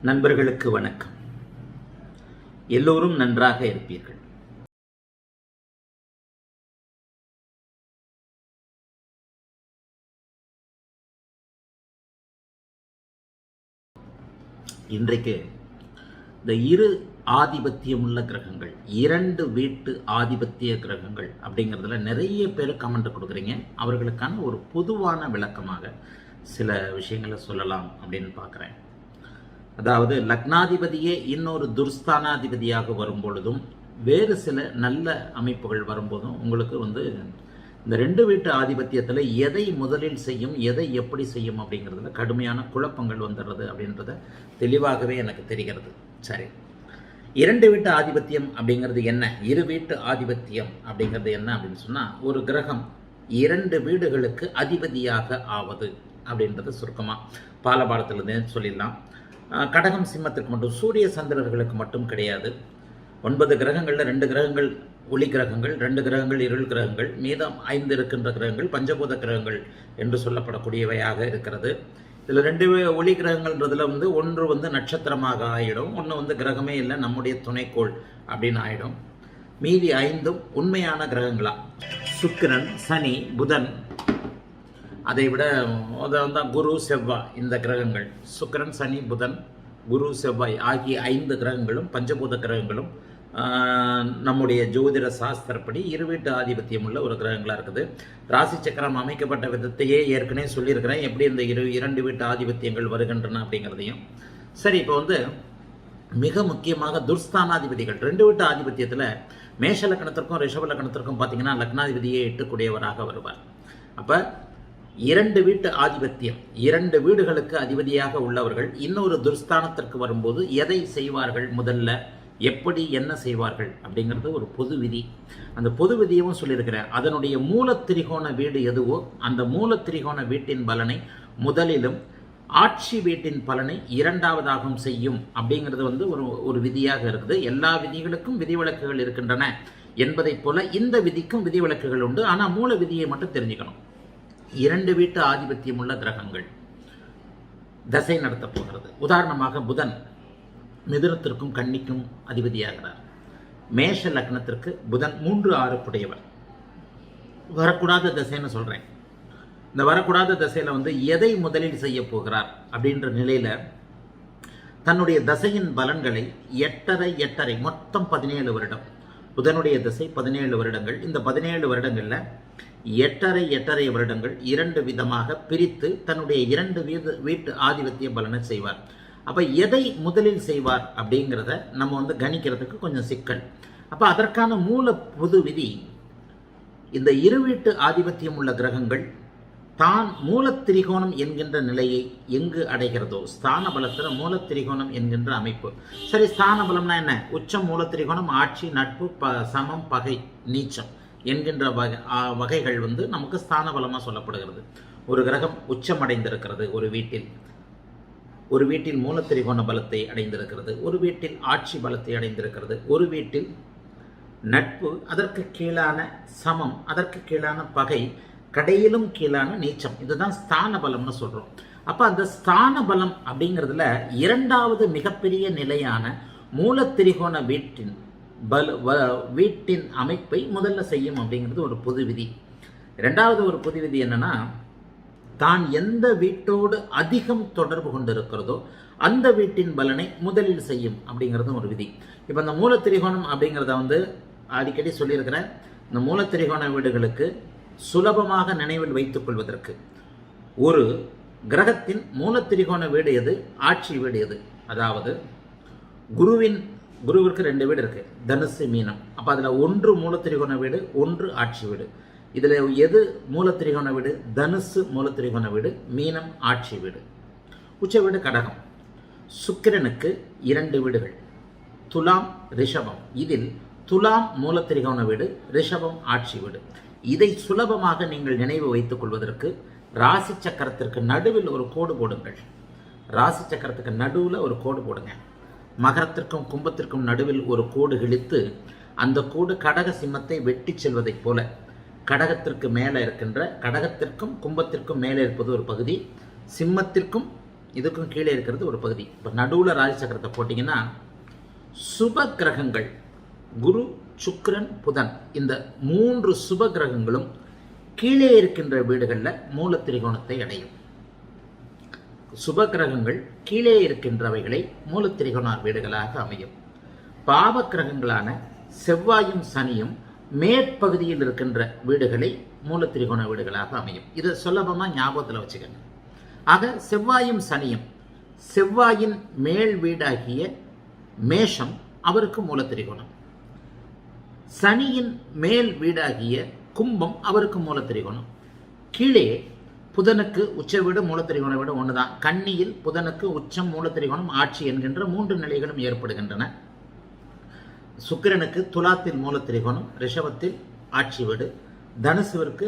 நண்பர்களுக்கு வணக்கம். எல்லோரும் நன்றாக இருப்பீர்கள். இன்றைக்கு இந்த இரு ஆதிபத்தியம் உள்ள கிரகங்கள். இரண்டு வீட்டு ஆதிபத்திய கிரகங்கள் அப்படிங்கிறதுல நிறைய பேர் கமெண்ட் கொடுக்குறீங்க. அவர்களுக்கான ஒரு பொதுவான விளக்கமாக சில விஷயங்களை சொல்லலாம் அப்படின்னு பார்க்குறேன். அதாவது லக்னாதிபதியே இன்னொரு துர்ஸ்தானாதிபதியாக வரும் பொழுதும் வேறு சில நல்ல அமைப்புகள் வரும்போதும் உங்களுக்கு வந்து இந்த ரெண்டு வீட்டு ஆதிபத்தியத்தில் எதை முதலில் செய்யும் எதை எப்படி செய்யும் அப்படிங்கிறதுல கடுமையான குழப்பங்கள் வந்துடுறது அப்படின்றத தெளிவாகவே எனக்கு தெரிகிறது. சரி. இரண்டு வீட்டு ஆதிபத்தியம் அப்படிங்கிறது என்ன? இரு வீட்டு ஆதிபத்தியம் அப்படிங்கிறது என்ன அப்படின்னு சொன்னால் ஒரு கிரகம் இரண்டு வீடுகளுக்கு அதிபதியாக ஆவது அப்படின்றது சுருக்கமாக பாலபாலத்திலிருந்து சொல்லிடலாம். கடகம் சிம்மத்திற்கு மட்டும் சூரிய சந்திரர்களுக்கு மட்டும் கிடையாது. ஒன்பது கிரகங்களில் ரெண்டு கிரகங்கள் ஒளி கிரகங்கள் ரெண்டு கிரகங்கள் இருள் கிரகங்கள் மீதம் ஐந்து இருக்கின்ற கிரகங்கள் பஞ்சபூத கிரகங்கள் என்று சொல்லப்படக்கூடியவையாக இருக்கிறது. இதில் ரெண்டு ஒளி கிரகங்கள்ன்றதுல வந்து ஒன்று வந்து நட்சத்திரமாக ஆகிடும் ஒன்று வந்து கிரகமே இல்லை நம்முடைய துணைக்கோள் அப்படின்னு ஆகிடும் மீதி ஐந்தும் உண்மையான கிரகங்களா? சுக்கிரன் சனி புதன். அதை விட அதான் தான் குரு செவ்வாய் இந்த கிரகங்கள். சுக்கிரன் சனி புதன் குரு செவ்வாய் ஆகிய ஐந்து கிரகங்களும் பஞ்சபூத கிரகங்களும் நம்முடைய ஜோதிட சாஸ்திரப்படி இருவீட்டு ஆதிபத்தியம் உள்ள ஒரு கிரகங்களாக இருக்குது. ராசி சக்கரம் அமைக்கப்பட்ட விதத்தையே ஏற்கனவே சொல்லியிருக்கிறேன். எப்படி இந்த இரு இரண்டு வீட்டு ஆதிபத்தியங்கள் வருகின்றன அப்படிங்கிறதையும். சரி இப்போ வந்து மிக முக்கியமாக துர்ஸ்தானாதிபதிகள். ரெண்டு வீட்டு ஆதிபத்தியத்தில் மேஷ லக்னத்திற்கும் ரிஷப லக்னத்திற்கும் பார்த்தீங்கன்னா லக்னாதிபதியே எட்டுக்கூடியவராக வருவார். அப்போ இரண்டு வீட்டு ஆதிபத்தியம் இரண்டு வீடுகளுக்கு அதிபதியாக உள்ளவர்கள் இன்னொரு துர்ஸ்தானத்திற்கு வரும்போது எதை செய்வார்கள் முதல்ல? எப்படி என்ன செய்வார்கள் அப்படிங்கிறது ஒரு பொது விதி. அந்த பொது விதியவும் சொல்லியிருக்கிறேன் அதனுடைய மூலத்திரிகோண வீடு எதுவோ அந்த மூலத்திரிகோண வீட்டின் பலனை முதலிலும் ஆட்சி வீட்டின் பலனை இரண்டாவதாகவும் செய்யும் அப்படிங்கிறது வந்து ஒரு ஒரு விதியாக இருக்குது. எல்லா விதிகளுக்கும் விதிவிலக்குகள் இருக்கின்றன என்பதைப் போல இந்த விதிக்கும் விதிவிலக்குகள் உண்டு. ஆனால் மூல விதியை மட்டும் தெரிஞ்சுக்கணும். இரண்டு வீட்டு ஆதிபத்தியம் உள்ள கிரகங்கள் தசை நடத்தப் போகிறது. உதாரணமாக புதன். மிதுனத்திற்கும் கன்னிக்கும் அதிபதியாகிறார். மேஷ லக்னத்திற்கு புதன் மூன்று ஆறுக்குடையவர். வரக்கூடாத திசைன்னு சொல்கிறேன் இந்த வரக்கூடாத திசையில் வந்து எதை முதலில் செய்ய போகிறார் அப்படின்ற நிலையில தன்னுடைய தசையின் பலன்களை எட்டரை எட்டரை மொத்தம் பதினேழு வருடம். புதனுடைய திசை பதினேழு வருடங்கள். இந்த பதினேழு வருடங்களில் எட்டரை எட்டரை வருடங்கள் இரண்டு விதமாக பிரித்து தன்னுடைய இரண்டு வீடு வீட்டு ஆதிபத்திய பலனை செய்வார். அப்போ எதை முதலில் செய்வார் அப்படிங்கிறத நம்ம வந்து கணிக்கிறதுக்கு கொஞ்சம் சிக்கல். அப்போ அதற்கான மூல பொது விதி இந்த இரு வீட்டு ஆதிபத்தியம் உள்ள கிரகங்கள் தான் மூலத்திரிகோணம் என்கின்ற நிலையை எங்கு அடைகிறதோ ஸ்தான பலத்தில் மூலத்திரிகோணம் என்கின்ற அமைப்பு. சரி ஸ்தான பலம்னா என்ன? உச்சம் மூலத்திரிகோணம் ஆட்சி நட்பு ப சமம் பகை நீச்சம் என்கின்ற வகை வகைகள் வந்து நமக்கு ஸ்தான பலமாக சொல்லப்படுகிறது. ஒரு கிரகம் உச்சம் அடைந்திருக்கிறது ஒரு வீட்டில். ஒரு வீட்டில் மூலத்திரிகோண பலத்தை அடைந்திருக்கிறது ஒரு வீட்டில் ஆட்சி பலத்தை அடைந்திருக்கிறது ஒரு வீட்டில் நட்பு அதற்கு கீழான சமம் அதற்கு கீழான பகை கடையிலும் கீழான நீச்சம். இதுதான் ஸ்தான பலம்னு சொல்கிறோம் அப்போ அந்த ஸ்தான பலம் அப்படிங்கிறதுல இரண்டாவது மிகப்பெரிய நிலையான மூலத்திரிகோண வீட்டின் பல வ- வீட்டின் அமைப்பை முதல்ல செய்யும் அப்படிங்கிறது ஒரு பொது விதி ரெண்டாவது ஒரு பொது விதி என்னன்னா தான் எந்த வீட்டோடு அதிகம் தொடர்பு கொண்டிருக்கிறதோ அந்த வீட்டின் பலனை முதலில் செய்யும் அப்படிங்கிறதும் ஒரு விதி. இப்போ இந்த மூலத்திரிகோணம் அப்படிங்கிறத வந்து அடிக்கடி சொல்லியிருக்கிறேன். இந்த மூலத்திரிகோண வீடுகளுக்கு சுலபமாக நினைவில் வைத்துக் கொள்வதற்கு ஒரு கிரகத்தின் மூலத்திரிகோண வீடு எது? ஆட்சி வீடு எது? அதாவது குருவின் குருவிற்கு ரெண்டு வீடு இருக்குது தனுசு மீனம். அப்போ அதில் ஒன்று மூலத்திரிகோண வீடு ஒன்று ஆட்சி வீடு. இதில் எது மூலத்திரிகோண வீடு? தனுசு மூலத்திரிகோண வீடு மீனம் ஆட்சி வீடு. உச்ச வீடு கடகம். சுக்கிரனுக்கு இரண்டு வீடுகள். துலாம் ரிஷபம். இதில் துலாம் மூலத்திரிகோண வீடு ரிஷபம் ஆட்சி வீடு. இதை சுலபமாக நீங்கள் நினைவு வைத்துக் கொள்வதற்கு ராசி சக்கரத்திற்கு நடுவில் ஒரு கோடு போடுங்கள். ராசி சக்கரத்துக்கு நடுவில் ஒரு கோடு போடுங்க. மகரத்திற்கும் கும்பத்திற்கும் நடுவில் ஒரு கோடு கிழித்து அந்த கோடு கடக சிம்மத்தை வெட்டி செல்வதைப் போல கடகத்திற்கு மேலே இருக்கின்ற கடகத்திற்கும் கும்பத்திற்கும் மேலே இருப்பது ஒரு பகுதி சிம்மத்திற்கும் இதுக்கும் கீழே இருக்கிறது ஒரு பகுதி. இப்போ நடுவில் ராஜசக்கரத்தை போட்டிங்கன்னா சுப கிரகங்கள் குரு சுக்ரன் புதன் இந்த மூன்று சுப கிரகங்களும் கீழே இருக்கின்ற வீடுகளில் மூல திரிகோணத்தை அடையும். சுப கிரகங்கள் கீழே இருக்கின்றவைகளை மூல திரிகோண வீடுகளாக அமையும். பாவ கிரகங்களான செவ்வாயும் சனியும் மேற்பகுதியில் இருக்கின்ற வீடுகளை மூலத்திரிகோண வீடுகளாக அமையும். இது சுலபமாக ஞாபகத்தில் வச்சுக்கோங்க. ஆக செவ்வாயும் சனியும் செவ்வாயின் மேல் வீடாகிய மேஷம் அவருக்கு மூலத்திரிகோணம். சனியின் மேல் வீடாகிய கும்பம் அவருக்கு மூலத்திரிகோணம். கீழே புதனுக்கு உச்ச வீடு மூலத்திரிகோண வீடு ஒன்று தான் கன்னியில் புதனுக்கு உச்சம் மூலத்திரிகோணம் ஆட்சி என்கின்ற மூன்று நிலைகளும் ஏற்படுகின்றன. சுக்கிரனுக்கு துலாத்தில் மூலத்திரிகோணம் ரிஷபத்தில் ஆட்சி வீடு தனுசுவிற்கு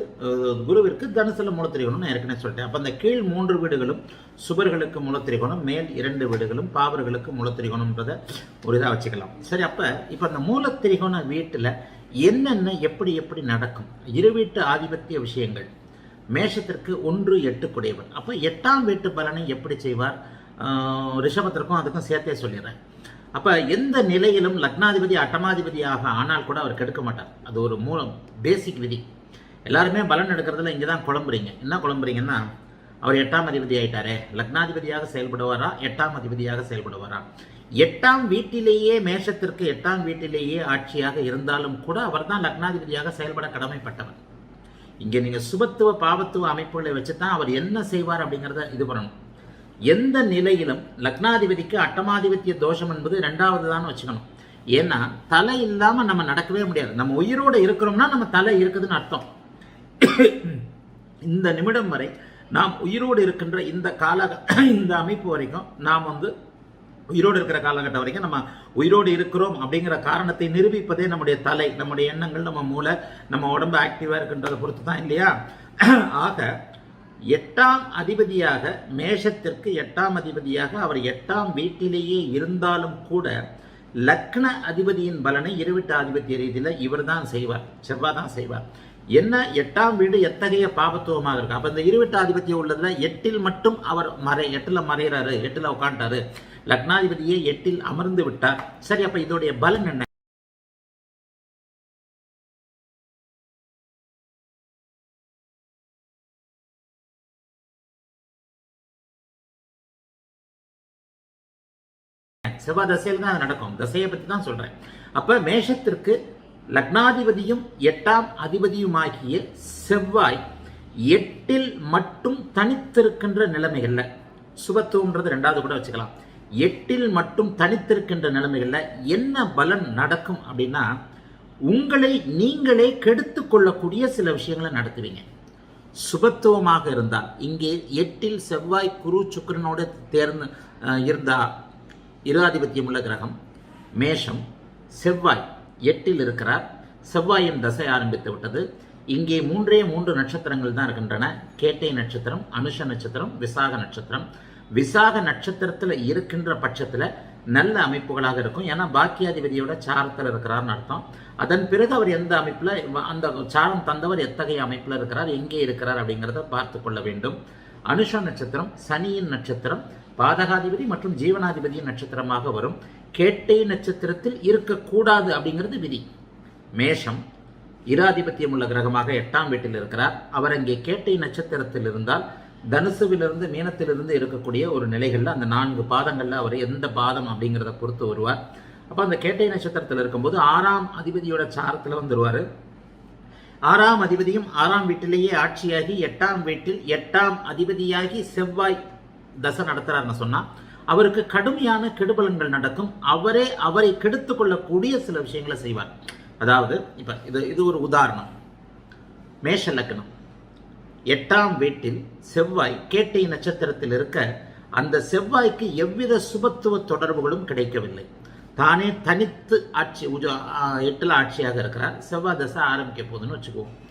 குருவிற்கு குருவிற்கு மூல திரிகோணம் நான் ஏற்கனவே சொல்லிட்டேன். அப்போ அந்த கீழ் மூன்று வீடுகளும் சுபர்களுக்கு மூலத்திரிகோணம் மேல் இரண்டு வீடுகளும் பாவர்களுக்கு மூலத்திரிகோணம்ன்றதை ஒரு இதாக வச்சுக்கலாம். சரி அப்போ இப்போ அந்த மூலத்திரிகோண வீட்டில் என்னென்ன எப்படி எப்படி நடக்கும்? இரு வீட்டு ஆதிபத்திய விஷயங்கள். மேஷத்திற்கு ஒன்று எட்டு குடையவர் அப்போ எட்டாம் வீட்டு பலனை எப்படி செய்வார்? ரிஷபத்திற்கும் அதுக்கும் சேர்த்தே சொல்லிடுறேன். அப்போ எந்த நிலையிலும் லக்னாதிபதி அட்டமாதிபதியாக ஆனால் கூட அவர் கெடுக்க மாட்டார். அது ஒரு மூலம் பேசிக் விதி. எல்லாருமே பலன் எடுக்கிறதுல இங்கே தான் குழம்புறீங்க. என்ன குழம்புறீங்கன்னா அவர் எட்டாம் அதிபதி ஆயிட்டாரே. லக்னாதிபதியாக செயல்படுவாரா? எட்டாம் அதிபதியாக செயல்படுவாரா? எட்டாம் வீட்டிலேயே மேஷத்திற்கு எட்டாம் வீட்டிலேயே ஆட்சியாக இருந்தாலும் கூட அவர் தான் லக்னாதிபதியாக செயல்பட கடமைப்பட்டவர். இங்கே நீங்கள் சுபத்துவ பாவத்துவ அமைப்புகளை வச்சு தான் அவர் என்ன செய்வார் அப்படிங்கிறத இது பண்ணணும். எந்த நிலையிலும் லக்னாதிபதிக்கு அட்டமாதிபத்திய தோஷம் என்பது ரெண்டாவது தான் வச்சுக்கணும். ஏன்னா தலை இல்லாமல் நம்ம நடக்கவே முடியாது. நம்ம உயிரோடு இருக்கிறோம்னா நம்ம தலை இருக்குதுன்னு அர்த்தம். இந்த நிமிடம் வரை நாம் உயிரோடு இருக்கின்ற இந்த கால இந்த அமைப்பு வரைக்கும் நாம் வந்து உயிரோடு இருக்கிற காலகட்டம் வரைக்கும் நம்ம உயிரோடு இருக்கிறோம் அப்படிங்கிற காரணத்தை நிரூபிப்பதே நம்முடைய தலை நம்முடைய எண்ணங்கள் நம்ம மூளை நம்ம உடம்பு ஆக்டிவாக இருக்கின்றதை பொறுத்து தான் இல்லையா? ஆக எட்டாம் அதிபதியாக மேஷத்திற்கு எட்டாம் அதிபதியாக அவர் எட்டாம் வீட்டிலேயே இருந்தாலும் கூட லக்ன அதிபதியின் பலனை இருவிட்ட ஆதிபத்திய ரீதியில் இவர் தான் செய்வார் செவ்வாய் தான் செய்வார். என்ன? எட்டாம் வீடு எத்தகைய பாபத்துவமாக இருக்கு? அப்ப இந்த இருவிட்ட ஆதிபத்தியம் உள்ளதுல எட்டில் மட்டும் அவர் மறை எட்டுல மறைகிறாரு எட்டுல உட்காண்டாரு லக்னாதிபதியே எட்டில் அமர்ந்து விட்டார். சரி அப்ப இதோடைய பலன் என்ன? செவ்வாய் தசையில் தான் அது நடக்கும். தசையை பற்றி தான் சொல்றேன். அப்போ மேஷத்திற்கு லக்னாதிபதியும் எட்டாம் அதிபதியுமாகிய செவ்வாய் எட்டில் மட்டும் தனித்திருக்கின்ற நிலைமைகளில் சுபத்துவம்ன்றது ரெண்டாவது கூட வச்சுக்கலாம். எட்டில் மட்டும் தனித்திருக்கின்ற நிலைமைகள்ல என்ன பலன் நடக்கும் அப்படின்னா உங்களை நீங்களே கெடுத்து கொள்ளக்கூடிய சில விஷயங்களை நடத்துவீங்க. சுபத்துவமாக இருந்தால் இங்கே எட்டில் செவ்வாய் குரு சுக்கிரனோட தேர்ந்து அஹ், இருந்தா உள்ள கிரகம் மேஷம் செவ்வாய் எட்டில் இருக்கிறார். செவ்வாயின் தசை ஆரம்பித்து விட்டது. இங்கே மூன்றே மூன்று நட்சத்திரங்கள் தான் இருக்கின்றன. கேட்டை நட்சத்திரம் அனுஷ நட்சத்திரம் விசாக நட்சத்திரம். விசாக நட்சத்திரத்தில் இருக்கின்ற பட்சத்தில் நல்ல அமைப்புகளாக இருக்கும். ஏன்னா பாக்கியாதிபதியோட சாரத்தில் இருக்கிறார்னு அர்த்தம். அதன் பிறகு அவர் எந்த அமைப்பில் அந்த சாரம் தந்தவர் எத்தகைய அமைப்பில் இருக்கிறார் எங்கே இருக்கிறார் அப்படிங்கிறத பார்த்து கொள்ள வேண்டும். அனுஷ நட்சத்திரம் சனியின் நட்சத்திரம் பாதகாதிபதி மற்றும் ஜீவனாதிபதி நட்சத்திரமாக வரும். கேட்டை நட்சத்திரத்தில் இருக்கக்கூடாது அப்படிங்கிறது விதி. மேஷம் இராதிபத்தியம் உள்ள கிரகமாக எட்டாம் வீட்டில் இருக்கிறார். அவர் அங்கே கேட்டை நட்சத்திரத்தில் இருந்தால் தனுசுவிலிருந்து மீனத்திலிருந்து இருக்கக்கூடிய ஒரு நிலைகளில் அந்த நான்கு பாதங்களில் அவர் எந்த பாதம் அப்படிங்கிறத பொறுத்து வருவார். அப்போ அந்த கேட்டை நட்சத்திரத்தில் இருக்கும்போது ஆறாம் அதிபதியோட சாரத்தில் வந்துடுவார் ஆறாம் அதிபதியும் ஆறாம் வீட்டிலேயே ஆட்சியாகி எட்டாம் வீட்டில் எட்டாம் அதிபதியாகி செவ்வாய் தசை நடத்துறாருன்னு சொன்னால் அவருக்கு கடுமையான கெடுபலன்கள் நடக்கும். அவரே அவரை கெடுத்து கொள்ளக்கூடிய சில விஷயங்களை செய்வார். அதாவது இப்போ இது இது ஒரு உதாரணம். மேஷ லக்னம். எட்டாம் வீட்டில் செவ்வாய் கேட்டை நட்சத்திரத்தில் இருக்க அந்த செவ்வாய்க்கு எவ்வித சுபத்துவ தொடர்புகளும் கிடைக்கவில்லை. தானே தனித்து ஆட்சி உஜ- ஆட்சியாக இருக்கிறார். செவ்வாய் தசை ஆரம்பிக்க போகுதுன்னு வச்சுக்குவோம்.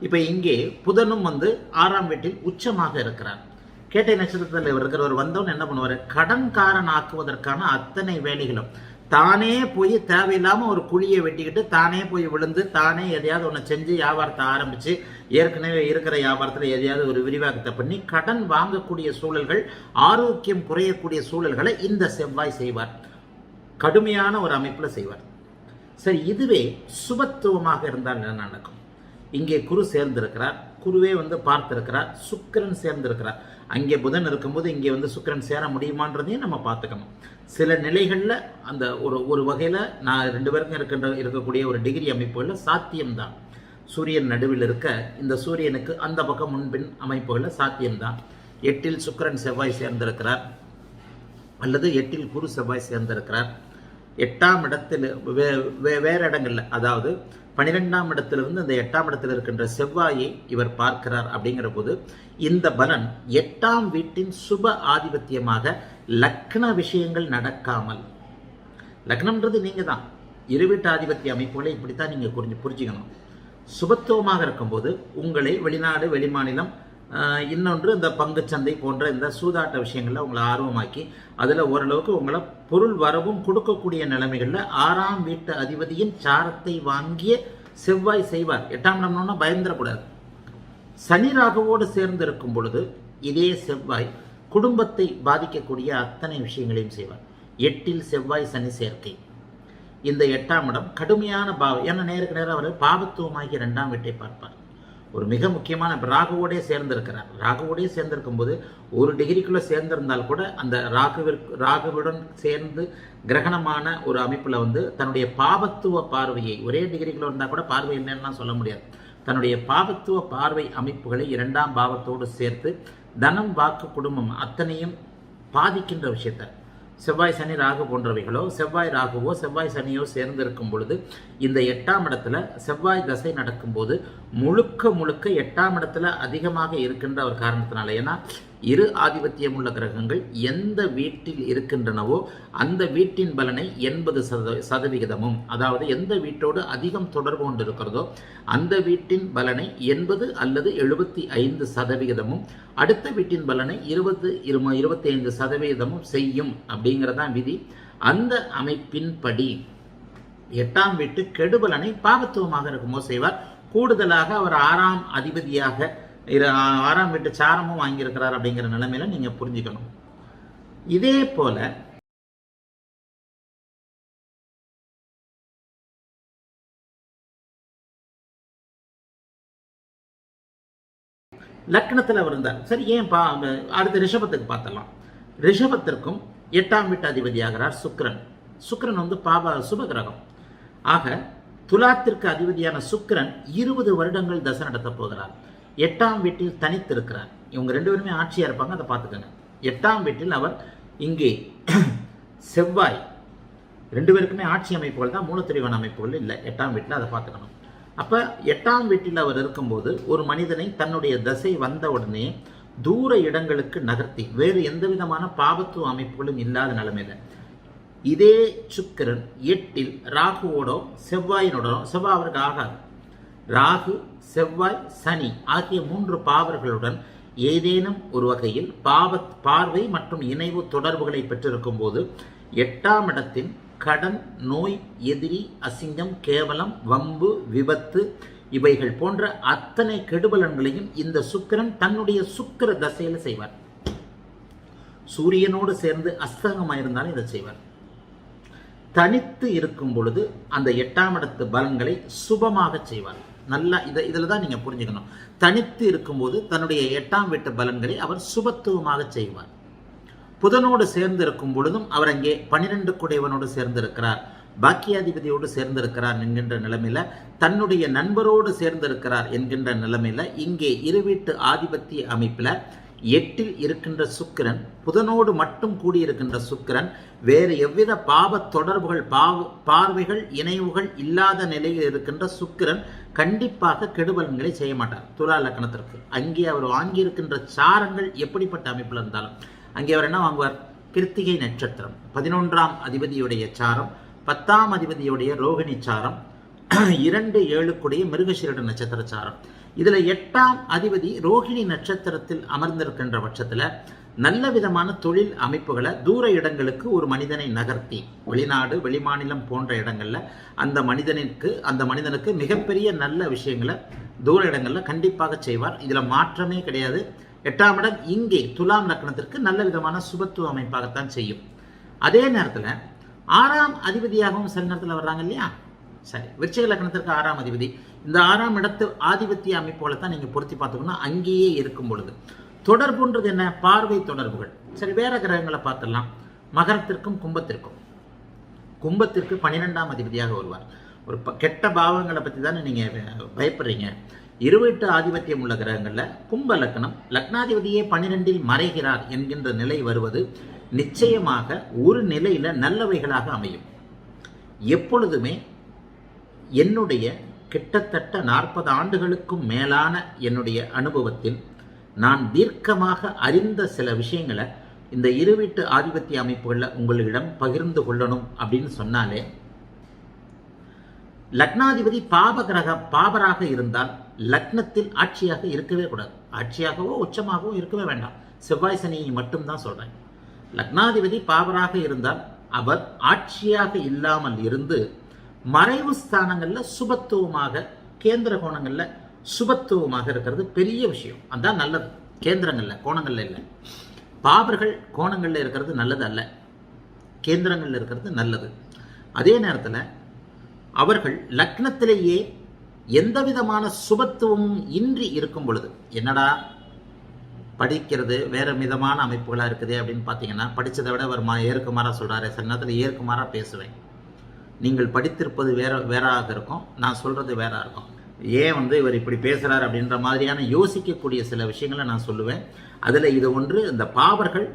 இப்போ இங்கே புதனும் வந்து ஆறாம் வீட்டில் உச்சமாக இருக்கிறார். கேட்டை நட்சத்திரத்தில் இருக்கிறவர் வந்தவன் என்ன பண்ணுவார்? கடன்காரன் ஆக்குவதற்கான அத்தனை வேலைகளும். தானே போய் தேவையில்லாமல் ஒரு குழியை வெட்டிக்கிட்டு தானே போய் விழுந்து தானே எதையாவது ஒன்று செஞ்சு வியாபாரத்தை ஆரம்பித்து ஏற்கனவே இருக்கிற வியாபாரத்தில் எதையாவது ஒரு விரிவாக்கத்தை பண்ணி கடன் வாங்கக்கூடிய சூழல்கள் ஆரோக்கியம் குறையக்கூடிய சூழல்களை இந்த செவ்வாய் செய்வார். கடுமையான ஒரு அமைப்பில் செய்வார். சரி இதுவே சுபத்துவமாக இருந்தால் என்ன நடக்கும்? இங்கே குரு சேர்ந்திருக்கிறார். குருவே வந்து பார்த்திருக்கிறார். சுக்கிரன் சேர்ந்திருக்கிறார். அங்கே புதன் இருக்கும்போது இங்கே வந்து சுக்கிரன் சேர முடியுமான்றதையும் நம்ம பார்த்துக்கணும். சில நிலைகளில் அந்த ஒரு ஒரு வகையில் நான் ரெண்டு பேருக்கும் இருக்கின்ற இருக்கக்கூடிய ஒரு டிகிரி அமைப்புகளில் சாத்தியம்தான். சூரியன் நடுவில் இருக்க இந்த சூரியனுக்கு அந்த பக்கம் முன்பின் அமைப்புகளில் சாத்தியம்தான். எட்டில் சுக்கரன் செவ்வாய் சேர்ந்திருக்கிறார். அல்லது எட்டில் குரு செவ்வாய் சேர்ந்திருக்கிறார். எட்டாம் இடத்தில் வே வே வேறு இடங்களில் அதாவது பனிரெண்டாம் இடத்திலிருந்து இந்த எட்டாம் இடத்தில் இருக்கின்ற செவ்வாயை இவர் பார்க்கிறார் அப்படிங்கிற போது இந்த பலன் எட்டாம் வீட்டின் சுப ஆதிபத்தியமாக லக்ன விஷயங்கள் நடக்காமல் லக்னம்ன்றது நீங்க தான் இருவீட்டு ஆதிபத்திய அமைப்புகளை இப்படித்தான் நீங்க புரிஞ்சு புரிஞ்சுக்கணும். சுபத்துவமாக இருக்கும்போது உங்களை வெளிநாடு வெளிமாநிலம் இன்னொன்று இந்த பங்குச்சந்தை போன்ற இந்த சூதாட்ட விஷயங்களில் உங்களை ஆர்வமாக்கி அதில் ஓரளவுக்கு உங்களை பொருள் வரவும் கொடுக்கக்கூடிய நிலைமைகளில் ஆறாம் வீட்டு அதிபதியின் சாரத்தை வாங்கிய செவ்வாய் செய்வார். எட்டாம் இடம்னா பயந்துடக்கூடாது. சனி ராகுவோடு சேர்ந்து இருக்கும் பொழுது இதே செவ்வாய் குடும்பத்தை பாதிக்கக்கூடிய அத்தனை விஷயங்களையும் செய்வார். எட்டில் செவ்வாய் சனி சேர்க்கை. இந்த எட்டாம் இடம் கடுமையான பாவம் ஏன்னா நேருக்கு நேரம் அவர் பாவத்துவமாகி இரண்டாம் வீட்டை பார்ப்பார். ஒரு மிக முக்கியமான இப்ப ராகுவோடே சேர்ந்திருக்கிறார். ராகுவோடே சேர்ந்திருக்கும் போது ஒரு டிகிரிக்குள்ளே சேர்ந்திருந்தால் கூட அந்த ராகுவிற்கு ராகுவுடன் சேர்ந்து கிரகணமான ஒரு அமைப்பில் வந்து தன்னுடைய பாபத்துவ பார்வையை ஒரே டிகிரிக்குள்ளே இருந்தால் கூட பார்வை இல்லைன்னா சொல்ல முடியாது. தன்னுடைய பாவத்துவ பார்வை அமைப்புகளை இரண்டாம் பாவத்தோடு சேர்த்து தனம் வாக்கு குடும்பம் அத்தனையும் பாதிக்கின்ற விஷயத்தை செவ்வாய் சனி ராகு போன்றவைகளோ செவ்வாய் ராகுவோ செவ்வாய் சனியோ சேர்ந்திருக்கும் பொழுது இந்த எட்டாம் இடத்துல செவ்வாய் தசை நடக்கும்போது முழுக்க முழுக்க எட்டாம் இடத்துல அதிகமாக இருக்கின்ற ஒரு காரணத்தினால. ஏன்னா இரு ஆதிபத்தியம் உள்ள கிரகங்கள் எந்த வீட்டில் இருக்கின்றனவோ அந்த வீட்டின் பலனை எண்பது சத சதவிகிதமும் அதாவது எந்த வீட்டோடு அதிகம் தொடர்பு கொண்டு இருக்கிறதோ அந்த வீட்டின் பலனை எண்பது அல்லது எழுபத்தி ஐந்து சதவிகிதமும் அடுத்த வீட்டின் பலனை இருபது இரும இருபத்தி ஐந்து சதவிகிதமும் செய்யும் அப்படிங்கிறதான் விதி. அந்த அமைப்பின்படி எட்டாம் வீட்டு கெடுபலனை பாவத்துவமாக இருக்குமோ செய்வார். கூடுதலாக அவர் ஆறாம் அதிபதியாக இரு- ஆறாம் வீட்டு சாரமும் வாங்கியிருக்கிறார் அப்படிங்கிற நிலைமையில நீங்க புரிஞ்சுக்கணும். இதே போல லக்னத்தில் அவர் இருந்தார். சரி ஏன் பா அடுத்த ரிஷபத்துக்கு பார்த்தலாம் ரிஷபத்திற்கும் எட்டாம் வீட்டு அதிபதியாகிறார் சுக்கிரன். சுக்கிரன் வந்து பாபா சுபகிரகம் ஆக துலாத்திற்கு அதிபதியான சுக்கிரன் இருபது வருடங்கள் தசை நடத்தப் போகிறார். எட்டாம் வீட்டில் தனித்திருக்கிறார். இவங்க ரெண்டு பேருமே ஆட்சியாக இருப்பாங்க அதை பார்த்துக்கோங்க. எட்டாம் வீட்டில் அவர் இங்கே செவ்வாய். ரெண்டு பேருக்குமே ஆட்சி அமைப்புகள் தான் மூலத்திரிவன அமைப்புகள் இல்லை. எட்டாம் வீட்டில் அதை பார்த்துக்கணும். அப்போ எட்டாம் வீட்டில் அவர் இருக்கும்போது ஒரு மனிதனை தன்னுடைய தசை வந்த உடனே தூர இடங்களுக்கு நகர்த்தி வேறு எந்த விதமான பாபத்துவ அமைப்புகளும் இல்லாத நிலைமையில. இதே சுக்கிரன் எட்டில் ராகுவோடோ செவ்வாயினோடோ செவ்வாய் அவருக்கு ஆகாது. ராகு செவ்வாய் சனி ஆகிய மூன்று பாவர்களுடன் ஏதேனும் ஒரு வகையில் பாவ பார்வை மற்றும் இணைவு தொடர்புகளை பெற்றிருக்கும் போது எட்டாம் இடத்தின் கடன் நோய் எதிரி அசிங்கம் கேவலம் வம்பு விபத்து இவைகள் போன்ற அத்தனை கெடுபலன்களையும் இந்த சுக்கிரன் தன்னுடைய சுக்கிர தசையில் செய்வார். சூரியனோடு சேர்ந்து அஸ்தகமாயிருந்தாலும் இதை செய்வார். தனித்து இருக்கும் பொழுது அந்த எட்டாம் இடத்து பலன்களை சுபமாக செய்வார். நல்லா இதை இதில் தான் நீங்கள் புரிஞ்சுக்கணும். தனித்து இருக்கும்போது தன்னுடைய எட்டாம் வீட்டு பலன்களை அவர் சுபத்துவமாக செய்வார். புதனோடு சேர்ந்து இருக்கும் பொழுதும் அவர் அங்கே பனிரெண்டு குடைவனோடு சேர்ந்திருக்கிறார். பாக்கியாதிபதியோடு சேர்ந்திருக்கிறார் என்கின்ற நிலைமையில தன்னுடைய நண்பரோடு சேர்ந்திருக்கிறார் என்கின்ற நிலைமையில இங்கே இருவீட்டு ஆதிபத்திய அமைப்பில் எட்டில் இருக்கின்ற சுக்கிரன் புதனோடு மட்டும் கூடியிருக்கின்ற சுக்கிரன் வேறு எவ்வித பாவ தொடர்புகள் பாவ பார்வைகள் இணைவுகள் இல்லாத நிலையில் இருக்கின்ற சுக்கிரன் கண்டிப்பாக கெடுபலன்களை செய்ய மாட்டார். துலா லக்கணத்திற்கு. அங்கே அவர் வாங்கியிருக்கின்ற சாரங்கள் எப்படிப்பட்ட அமைப்பில் இருந்தாலும் அங்கே அவர் என்ன வாங்குவார்? கிருத்திகை நட்சத்திரம். பதினொன்றாம் அதிபதியுடைய சாரம் பத்தாம் அதிபதியுடைய ரோகிணி சாரம் இரண்டு ஏழுக்குடைய மிருகசீரட நட்சத்திர சாரம் இதில் எட்டாம் அதிபதி ரோகிணி நட்சத்திரத்தில் அமர்ந்திருக்கின்ற பட்சத்தில் நல்ல விதமான தொழில் அமைப்புகளை தூர இடங்களுக்கு ஒரு மனிதனை நகர்த்தி வெளிநாடு வெளிமாநிலம் போன்ற இடங்களில் அந்த மனிதனுக்கு அந்த மனிதனுக்கு மிகப்பெரிய நல்ல விஷயங்களை தூர இடங்களில் கண்டிப்பாக செய்வார். இதில் மாற்றமே கிடையாது. எட்டாம் இடம் இங்கே துலாம் லக்னத்திற்கு நல்ல விதமான சுபத்துவ அமைப்பாகத்தான் செய்யும். அதே நேரத்தில் ஆறாம் அதிபதியாகவும் சில நேரத்தில் வர்றாங்க இல்லையா? சரி. விருச்சிக லக்னத்திற்கு ஆறாம் அதிபதி. இந்த ஆறாம் இடத்து ஆதிபத்திய அமைப்போல தான் நீங்கள் பொருத்தி பார்த்துக்கணும். அங்கேயே இருக்கும் பொழுது. தொடர்புன்றது என்ன? பார்வை தொடர்புகள். சரி வேற கிரகங்களை பார்த்துடலாம். மகரத்திற்கும் கும்பத்திற்கும். கும்பத்திற்கு பன்னிரெண்டாம் அதிபதியாக வருவார். ஒரு ப- கெட்ட பாவங்களை பற்றி தானே நீங்கள் பயப்படுறீங்க. இருவெட்டு ஆதிபத்தியம் உள்ள கிரகங்களில் கும்ப லக்னம் லக்னாதிபதியே பன்னிரெண்டில் மறைகிறார் என்கின்ற நிலை வருவது நிச்சயமாக ஒரு நிலையில் நல்லவைகளாக அமையும். எப்பொழுதுமே என்னுடைய கிட்டத்தட்ட நாற்பது ஆண்டுகளுக்கும் மேலான என்னுடைய அனுபவத்தில் நான் தீர்க்கமாக அறிந்த சில விஷயங்களை இந்த இருவீட்டு ஆதிபத்திய அமைப்புகளில் உங்களிடம் பகிர்ந்து கொள்ளணும் அப்படின்னு சொன்னாலே லக்னாதிபதி பாப கிரக பாபராக இருந்தால் லக்னத்தில் ஆட்சியாக இருக்கவே கூடாது. ஆட்சியாகவோ உச்சமாகவோ இருக்கவே வேண்டாம். செவ்வாய் சனியை மட்டும்தான் சொல்கிறேன் லக்னாதிபதி பாபராக இருந்தால் அவர் ஆட்சியாக இல்லாமல் இருந்து மறைவு ஸ்தானங்களில் சுபத்துவமாக கேந்திர கோணங்களில் சுபத்துவமாக இருக்கிறது. பெரிய விஷயம். அதான் நல்லது. கேந்திரங்களில் கோணங்களில் இல்லை. பாபர்கள் கோணங்களில் இருக்கிறது நல்லது அல்ல. கேந்திரங்களில் இருக்கிறது நல்லது. அதே நேரத்தில் அவர்கள் லக்னத்திலேயே எந்த விதமான சுபத்துவமும் இன்றி இருக்கும் பொழுது என்னடா படிக்கிறது வேறு விதமான அமைப்புகளாக இருக்குது அப்படின்னு பார்த்தீங்கன்னா படித்ததை விட அவர் மா ஏற்குமாறாக சொல்கிறாரு சில நேரத்தில் ஏற்குமாறாக பேசுவேன். நீங்கள் படித்திருப்பது வேற வேறாக இருக்கும். நான் சொல்கிறது வேறாக இருக்கும். ஏன் வந்து இவர் இப்படி பேசுகிறார் அப்படின்ற மாதிரியான யோசிக்கக்கூடிய சில விஷயங்களை நான் சொல்லுவேன். அதில் இது ஒன்று இந்த பாவர்கள்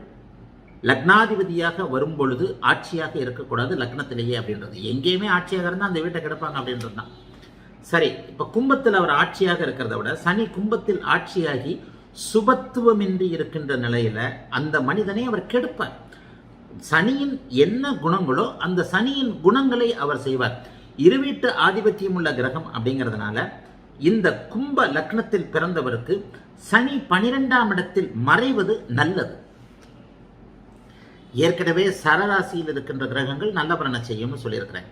லக்னாதிபதியாக வரும் பொழுது ஆட்சியாக இருக்கக்கூடாது லக்னத்திலேயே அப்படின்றது. எங்கேயுமே ஆட்சியாக இருந்தால் அந்த வீட்டை கிடப்பாங்க அப்படின்றது தான். சரி இப்போ கும்பத்தில் அவர் ஆட்சியாக இருக்கிறத விட சனி கும்பத்தில் ஆட்சியாகி சுபத்துவமின்றி இருக்கின்ற நிலையில் அந்த மனிதனை அவர் கெடுப்பார். சனியின் என்ன குணங்களோ அந்த சனியின் குணங்களை அவர் செய்வார். இருவீட்டு ஆதிபத்தியம் உள்ள கிரகம் அப்படிங்கிறதுனால இந்த கும்ப லக்னத்தில் பிறந்தவருக்கு சனி பனிரெண்டாம் இடத்தில் மறைவது நல்லது. ஏற்கனவே சரராசியில் இருக்கின்ற கிரகங்கள் நல்ல பலனை செய்யும்னு சொல்லியிருக்கிறேன்.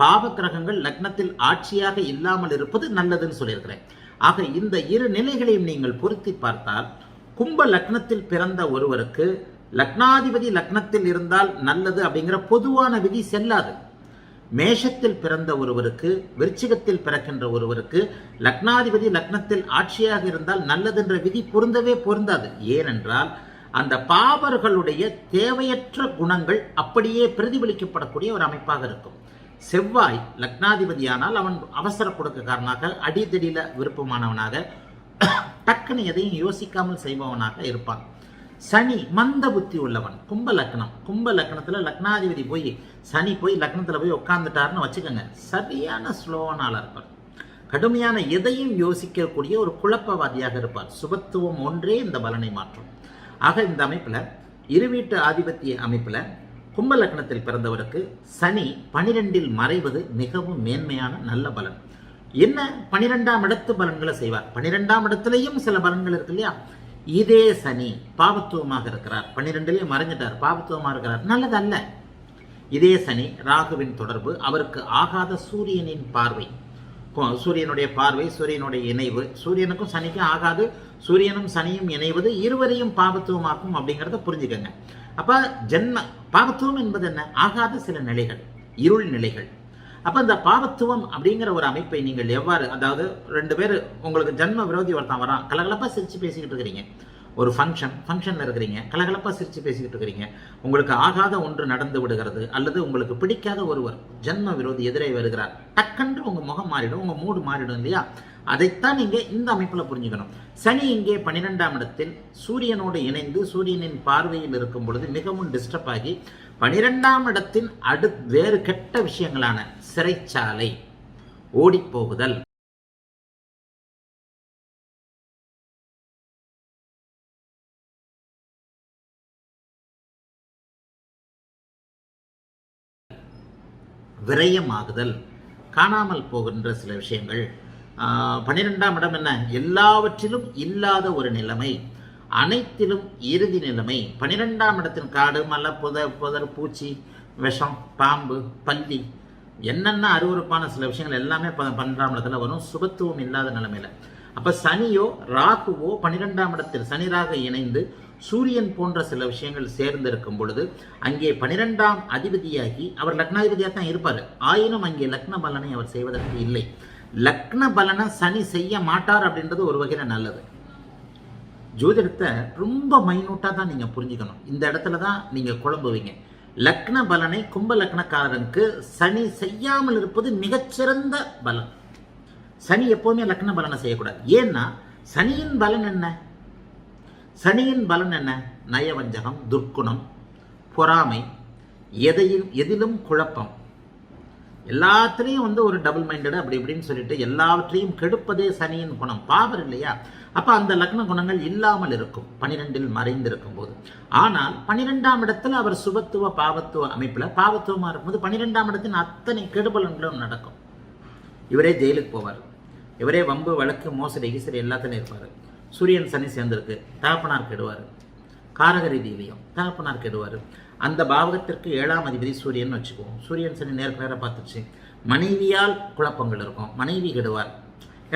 பாவ கிரகங்கள் லக்னத்தில் ஆட்சியாக இல்லாமல் இருப்பது நல்லதுன்னு சொல்லியிருக்கிறேன். ஆக இந்த இரு நிலைகளையும் நீங்கள் பொருத்தி பார்த்தால் கும்ப லக்னத்தில் பிறந்த ஒருவருக்கு லக்னாதிபதி லக்னத்தில் இருந்தால் நல்லது அப்படிங்கிற பொதுவான விதி செல்லாது. மேஷத்தில் பிறந்த ஒருவருக்கு விருச்சிகத்தில் பிறக்கின்ற ஒருவருக்கு லக்னாதிபதி லக்னத்தில் ஆட்சியாக இருந்தால் நல்லதென்ற விதி பொருந்தவே பொருந்தாது. ஏனென்றால் அந்த பாவர்களுடைய தேவையற்ற குணங்கள் அப்படியே பிரதிபலிக்கப்படக்கூடிய ஒரு அமைப்பாக இருக்கும். செவ்வாய் லக்னாதிபதியானால் அவன் அவசர கொடுக்கக்காரனாக அடிதடியில் விருப்பமானவனாக டக்குன்னு எதையும் யோசிக்காமல் செய்பவனாக இருப்பான். சனி மந்த புத்தி உள்ளவன். கும்ப லக்னம். கும்ப லக்னத்துல லக்னாதிபதி போய் சனி போய் லக்னத்துல போய் உட்காந்துட்டாருன்னு வச்சுக்கோங்க. சரியான ஸ்லோவனால இருப்பார். கடுமையான எதையும் யோசிக்கக்கூடிய ஒரு குழப்பவாதியாக இருப்பார். சுபத்துவம் ஒன்றே இந்த பலனை மாற்றும். ஆக இந்த அமைப்புல இருவீட்டு ஆதிபத்திய அமைப்புல கும்ப லக்னத்தில் பிறந்தவருக்கு சனி பனிரெண்டில் மறைவது மிகவும் மேன்மையான நல்ல பலன். என்ன? பனிரெண்டாம் இடத்து பலன்களை செய்வார். பனிரெண்டாம் இடத்துலையும் சில பலன்கள் இருக்கு இல்லையா? இதே சனி பாவத்துவமாக இருக்கிறார். பன்னிரெண்டுலேயும் மறைஞ்சிட்டார். பாவத்துவமாக இருக்கிறார். நல்லது அல்ல இதே சனி ராகுவின் தொடர்பு அவருக்கு ஆகாத சூரியனின் பார்வை. சூரியனுடைய பார்வை சூரியனுடைய இணைவு. சூரியனுக்கும் சனிக்கும் ஆகாது. சூரியனும் சனியும் இணைவது இருவரையும் பாவத்துவமாக்கும் அப்படிங்கிறத புரிஞ்சுக்கங்க. அப்போ ஜென்ம பாவத்துவம் என்பது என்ன? ஆகாத சில நிலைகள் இருள் நிலைகள். அப்ப இந்த பாவத்துவம் அப்படிங்கிற ஒரு அமைப்பை நீங்கள் எவ்வாறு அதாவது ரெண்டு பேர் உங்களுக்கு ஜன்ம விரோதி ஒருத்தன் வரான் கலகலப்பா சிரிச்சு பேசிக்கிட்டு இருக்கிறீங்க. ஒரு ஃபங்க்ஷன் ஃபங்க்ஷனில் இருக்கிறீங்க கலகலப்பா சிரிச்சு பேசிக்கிட்டு இருக்கிறீங்க. உங்களுக்கு ஆகாத ஒன்று நடந்து விடுகிறது அல்லது உங்களுக்கு பிடிக்காத ஒருவர் ஜன்ம விரோதி எதிரே வருகிறார். டக்குன்று உங்க முகம் மாறிடும் உங்க மூடு மாறிடும் இல்லையா? அதைத்தான் நீங்கள் இந்த அமைப்புல புரிஞ்சுக்கணும். சனி இங்கே பன்னிரெண்டாம் இடத்தில் சூரியனோடு இணைந்து சூரியனின் பார்வையில் இருக்கும் பொழுது மிகவும் டிஸ்டர்ப் ஆகி பனிரெண்டாம் இடத்தின் அடு வேறு கெட்ட விஷயங்களான சிறைச்சாலை ஓடிப்போகுதல். விரயமாகுதல். காணாமல் போகின்ற சில விஷயங்கள். ஆஹ், பன்னிரெண்டாம் இடம் என்ன? எல்லாவற்றிலும் இல்லாத ஒரு நிலைமை அனைத்திலும் இறுதி நிலைமை. பனிரெண்டாம் இடத்தின் காடு மலை புத புதர் பூச்சி விஷம் பாம்பு பல்லி என்னென்ன அருவருப்பான சில விஷயங்கள் எல்லாமே ப- இடத்துல வரும். சுபத்துவம் இல்லாத நிலைமையில. அப்ப சனியோ ராகுவோ பனிரெண்டாம் இடத்தில் சனிராக இணைந்து சூரியன் போன்ற சில விஷயங்கள் சேர்ந்து இருக்கும் பொழுது அங்கே பனிரெண்டாம் அதிபதியாகி அவர் லக்னாதிபதியாக தான் இருப்பார். ஆயினும் அங்கே லக்ன பலனை அவர் செய்வதற்கு இல்லை. லக்ன பலனை சனி செய்ய மாட்டார் அப்படின்றது ஒரு வகையில் நல்லது. ஜோதிடத்தை ரொம்ப மைனூட்டாக தான் நீங்கள் புரிஞ்சுக்கணும். இந்த இடத்துல தான் நீங்கள் குழம்புவீங்க. லக்ன பலனை கும்ப லக்னக்காரனுக்கு சனி செய்யாமல் இருப்பது மிகச்சிறந்த பலன். சனி எப்போவுமே லக்ன பலனை செய்யக்கூடாது. ஏன்னா சனியின் பலன் என்ன? சனியின் பலன் என்ன? நயவஞ்சகம் துர்க்குணம் பொறாமை எதையும் எதிலும் குழப்பம். எல்லாத்துலேயும் வந்து ஒரு டபுள் மைண்டடு அப்படி இப்படின்னு சொல்லிட்டு எல்லாவற்றையும் கெடுப்பதே சனியின் குணம். பாவர் இல்லையா? அப்போ அந்த லக்ன குணங்கள் இல்லாமல் இருக்கும். பனிரெண்டில் மறைந்திருக்கும் போது. ஆனால் பனிரெண்டாம் இடத்துல அவர் சுபத்துவ பாவத்துவ அமைப்பில் பாவத்துவமாக இருக்கும்போது பனிரெண்டாம் இடத்தின் அத்தனை கெடுபலன்களும் நடக்கும். இவரே ஜெயிலுக்கு போவார். இவரே வம்பு வழக்கு மோசடி கீசடி எல்லாத்துலையும் இருப்பார். சூரியன் சனி சேர்ந்திருக்கு. தகப்பனார் கெடுவார். காரக ரீதியிலையும் தகப்பனார் கெடுவார். அந்த பாவகத்திற்கு ஏழாம் அதிபதி சூரியன் வச்சுக்குவோம். சூரியன் சனி நேருக்கு நேராக பார்த்துச்சு. மனைவியால் குழப்பங்கள் இருக்கும். மனைவி கெடுவார்.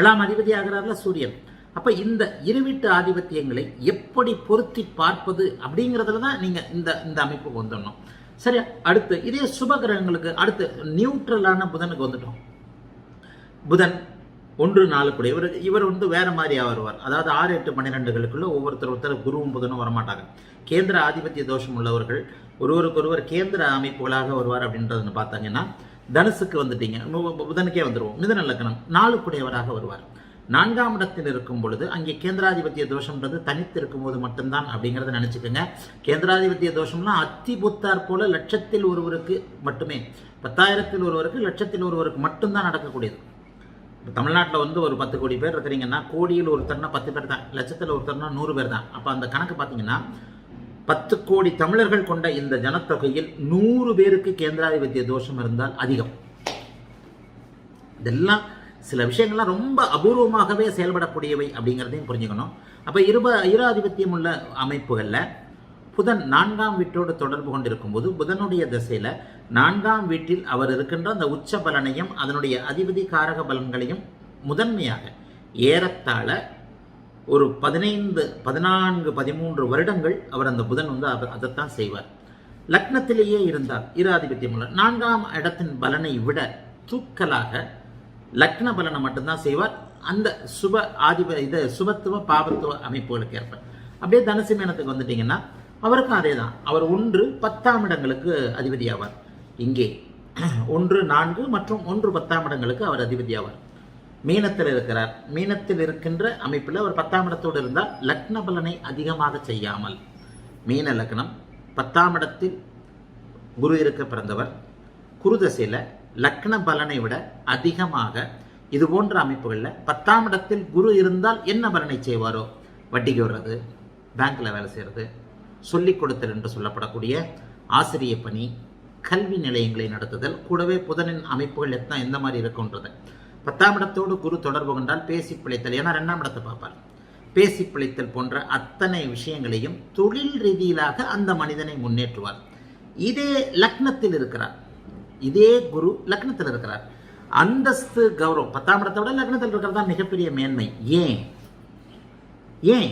ஏழாம் அதிபதி ஆகிறார்ல சூரியன். அப்போ இந்த இருவீட்டு ஆதிபத்தியங்களை எப்படி பொருத்தி பார்ப்பது அப்படிங்கிறதுல தான் நீங்கள் இந்த இந்த அமைப்புக்கு வந்துடணும். சரி அடுத்து இதே சுப கிரகங்களுக்கு அடுத்து நியூட்ரலான புதனுக்கு வந்துட்டோம். புதன் ஒன்று நாலு கூட. இவர் இவர் வந்து வேற மாதிரியா வருவார் அதாவது ஆறு எட்டு பன்னிரெண்டுகளுக்குள்ள ஒவ்வொருத்தர் ஒருத்தர் குருவும் புதனும் வரமாட்டாங்க. கேந்திர ஆதிபத்திய தோஷம் உள்ளவர்கள் ஒருவருக்கொருவர் கேந்திர அமைப்புகளாக வருவார் அப்படின்றதுன்னு பார்த்தாங்கன்னா தனுசுக்கு வந்துட்டீங்க. புதனுக்கே வந்துருவோம். மிதன நாலு குடையவராக வருவார். நான்காம் இடத்தில் இருக்கும் பொழுது அங்கே கேந்திராதிபத்திய தோஷம்ன்றது தனித்து இருக்கும்போது மட்டும்தான் அப்படிங்கிறத நினச்சிக்கோங்க. கேந்திராதிபத்திய தோஷம்னா அத்தி புத்தார் போல லட்சத்தில் ஒருவருக்கு மட்டுமே பத்தாயிரத்தில் ஒருவருக்கு லட்சத்தில் ஒருவருக்கு மட்டும்தான் நடக்கக்கூடியது. இப்போ தமிழ்நாட்டில் வந்து ஒரு பத்து கோடி பேர் இருக்கிறீங்கன்னா கோடியில் ஒருத்தர்னா பத்து பேர் தான் லட்சத்தில் ஒருத்தர்னா நூறு பேர் தான். அப்போ அந்த கணக்கு பார்த்தீங்கன்னா பத்து கோடி தமிழர்கள் கொண்ட இந்த ஜனத்தொகையில் நூறு பேருக்கு கேந்திராதிபத்திய தோஷம் இருந்தால் அதிகம். இதெல்லாம் சில விஷயங்கள்லாம் ரொம்ப அபூர்வமாகவே செயல்படக்கூடியவை அப்படிங்கிறதையும் புரிஞ்சுக்கணும். அப்போ இருப இராதிபத்தியம் உள்ள அமைப்புகளில் புதன் நான்காம் வீட்டோடு தொடர்பு கொண்டிருக்கும் போது புதனுடைய திசையில் நான்காம் வீட்டில் அவர் இருக்கின்ற அந்த உச்ச பலனையும் அதனுடைய அதிபதி காரக பலன்களையும் முதன்மையாக ஏறத்தாழ ஒரு பதினைந்து பதினான்கு பதிமூன்று வருடங்கள் அவர் அந்த புதன் வந்து அவர் அதைத்தான் செய்வார். லக்னத்திலேயே இருந்தால் இராதிபத்தியம் உள்ள நான்காம் இடத்தின் பலனை விட தூக்கலாக லக்ன பலனை மட்டும்தான் செய்வார். அந்த சுப ஆதிப இது சுபத்துவ பாபத்துவ அமைப்புகளுக்கு ஏற்ப. அப்படியே தனுசு மேனத்துக்கு வந்துட்டீங்கன்னா அவருக்கும் அதே தான் அவர் ஒன்று பத்தாம் இடங்களுக்கு அதிபதியாவார். இங்கே. ஒன்று நான்கு மற்றும் ஒன்று பத்தாம் இடங்களுக்கு அவர் அதிபதியாவார். மீனத்தில் இருக்கிறார். மீனத்தில் இருக்கின்ற அமைப்பில் அவர் பத்தாம் இடத்தோடு இருந்தால் லக்ன பலனை அதிகமாக செய்யாமல். மீன லக்னம். பத்தாம் இடத்தில் குரு இருக்க பிறந்தவர். குருதசையில் லக்ன பலனை விட அதிகமாக இது போன்ற அமைப்புகளில் பத்தாம் இடத்தில் குரு இருந்தால் என்ன பலனை செய்வாரோ? வட்டிக்கு வர்றது பேங்க்கில் வேலை செய்கிறது சொல்லிக் கொடுத்தல் என்று சொல்லப்படக்கூடிய ஆசிரிய பணி கல்வி நிலையங்களை நடத்துதல் கூடவே புதனின் அமைப்புகள் எத்தனை எந்த மாதிரி இருக்குன்றது பத்தாம் இடத்தோடு குரு தொடர்பு கொண்டால் பேசி பிழைத்தல் ஏன்னா ரெண்டாம் இடத்தை பார்ப்பார். பேசி பிழைத்தல் போன்ற அத்தனை விஷயங்களையும் தொழில் ரீதியிலாக அந்த மனிதனை முன்னேற்றுவார். இதே லக்னத்தில் இருக்கிறார். இதே குரு லக்னத்தில் இருக்கிறார். அந்தஸ்து கௌரவம். பத்தாம் இடத்தை விட லக்னத்தில் இருக்கிறது தான் மிகப்பெரிய மேன்மை. ஏன்? ஏன்?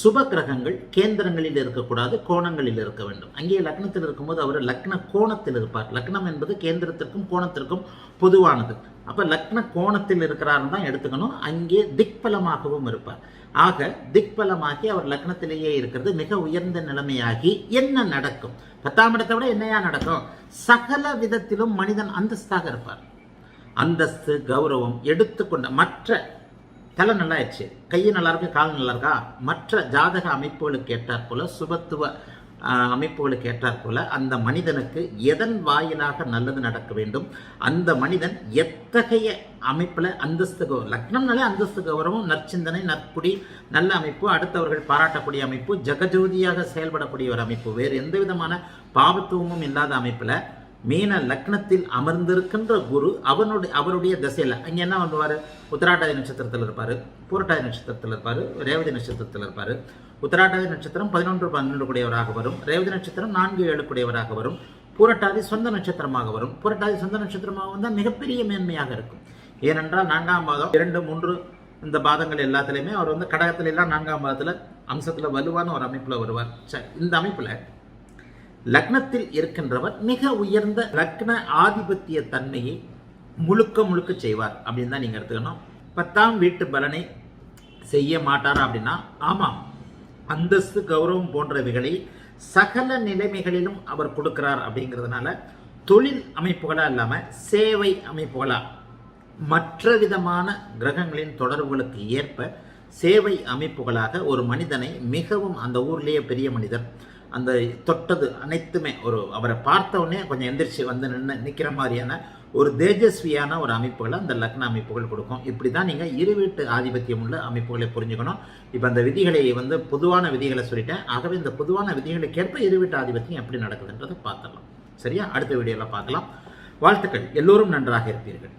சுப கிரகங்கள் கேந்திரங்களில் இருக்கக்கூடாது கோணங்களில் இருக்க வேண்டும். அங்கே லக்னத்தில் இருக்கும்போது அவர் லக்ன கோணத்தில் இருப்பார். லக்னம் என்பது கேந்திரத்திற்கும் கோணத்திற்கும் பொதுவானது. அப்போ லக்ன கோணத்தில் இருக்கிறாருன்னு தான் எடுத்துக்கணும். அங்கே திக்பலமாகவும் இருப்பார். ஆக திக்பலமாகி அவர் லக்னத்திலேயே இருக்கிறது. மிக உயர்ந்த நிலைமையாகி என்ன நடக்கும்? பத்தாம் இடத்தை விட என்னையா நடக்கும்? சகல விதத்திலும் மனிதன் அந்தஸ்தாக இருப்பார். அந்தஸ்து கௌரவம் எடுத்துக்கொண்ட மற்ற தலை நல்லா ஆயிடுச்சு கையை நல்லா இருக்கு கால் நல்லா இருக்கா மற்ற ஜாதக அமைப்புகளுக்கு ஏற்றாற் போல சுபத்துவ அமைப்புகளுக்கு ஏற்றாற் போல அந்த மனிதனுக்கு எதன் வாயிலாக நல்லது நடக்க வேண்டும்? அந்த மனிதன் எத்தகைய அமைப்பில் அந்தஸ்து கௌரவம் லக்னம்னாலே அந்தஸ்து கௌரவம் நற்சிந்தனை நற்குடி நல்ல அமைப்பு அடுத்தவர்கள் பாராட்டக்கூடிய அமைப்பு ஜெகஜோதியாக செயல்படக்கூடிய ஒரு அமைப்பு. வேறு எந்த விதமான பாவத்துவமும் இல்லாத அமைப்பில் மீன லக்னத்தில் அமர்ந்திருக்கின்ற குரு அவனுடைய அவருடைய திசையில். அங்கே என்ன பண்ணுவார்? உத்தராட்டாதி நட்சத்திரத்தில் இருப்பார். பூரட்டாதி நட்சத்திரத்தில் இருப்பார். ரேவதி நட்சத்திரத்தில் இருப்பார். உத்தராட்டாதி நட்சத்திரம் பதினொன்று பன்னெண்டு கூடியவராக வரும். ரேவதி நட்சத்திரம் நான்கு ஏழு கூடியவராக வரும். பூரட்டாதி சொந்த நட்சத்திரமாக வரும். பூரட்டாதி சொந்த நட்சத்திரமாக வந்தால் மிகப்பெரிய மேன்மையாக இருக்கும். ஏனென்றால் நான்காம் பாதம் இரண்டு மூன்று இந்த பாதங்கள் எல்லாத்துலேயுமே அவர் வந்து கடகத்துல எல்லாம் நான்காம் பாதத்தில் அம்சத்தில் வலுவான ஒரு அமைப்பில் வருவார். சரி இந்த அமைப்பில் லக்னத்தில் இருக்கின்றவர் மிக உயர்ந்த லக்ன ஆதிபத்திய தன்மையை முழுக்க முழுக்க செய்வார் அப்படின்னு தான் நீங்கள் எடுத்துக்கணும். பத்தாம் வீட்டு பலனை செய்ய மாட்டார் அப்படின்னா ஆமாம் அந்தஸ்து கௌரவம் போன்றவைகளை சகல நிலைமைகளிலும் அவர் கொடுக்கிறார் அப்படிங்கிறதுனால தொழில் அமைப்புகளா இல்லாமல் சேவை அமைப்புகளா மற்ற விதமான கிரகங்களின் தொடர்புகளுக்கு ஏற்ப சேவை அமைப்புகளாக ஒரு மனிதனை மிகவும் அந்த ஊர்லேயே பெரிய மனிதர் அந்த தொட்டது அனைத்துமே ஒரு அவரை பார்த்த உடனே கொஞ்சம் எந்திரிச்சு வந்து நின்று நிற்கிற மாதிரியான ஒரு தேஜஸ்வியான ஒரு அமைப்புகளை அந்த லக்ன அமைப்புகள் கொடுக்கும். இப்படி தான் நீங்கள் இரு வீட்டு ஆதிபத்தியம் உள்ள அமைப்புகளை புரிஞ்சுக்கணும். இப்போ அந்த விதிகளை வந்து பொதுவான விதிகளை சொல்லிட்டேன். ஆகவே இந்த பொதுவான விதிகளுக்கேற்ப இரு வீட்டு ஆதிபத்தியம் எப்படி நடக்குதுன்றதை பார்த்துடலாம். சரியா? அடுத்த வீடியோவில் பார்க்கலாம். வாழ்த்துக்கள். எல்லோரும் நன்றாக இருப்பீர்கள்.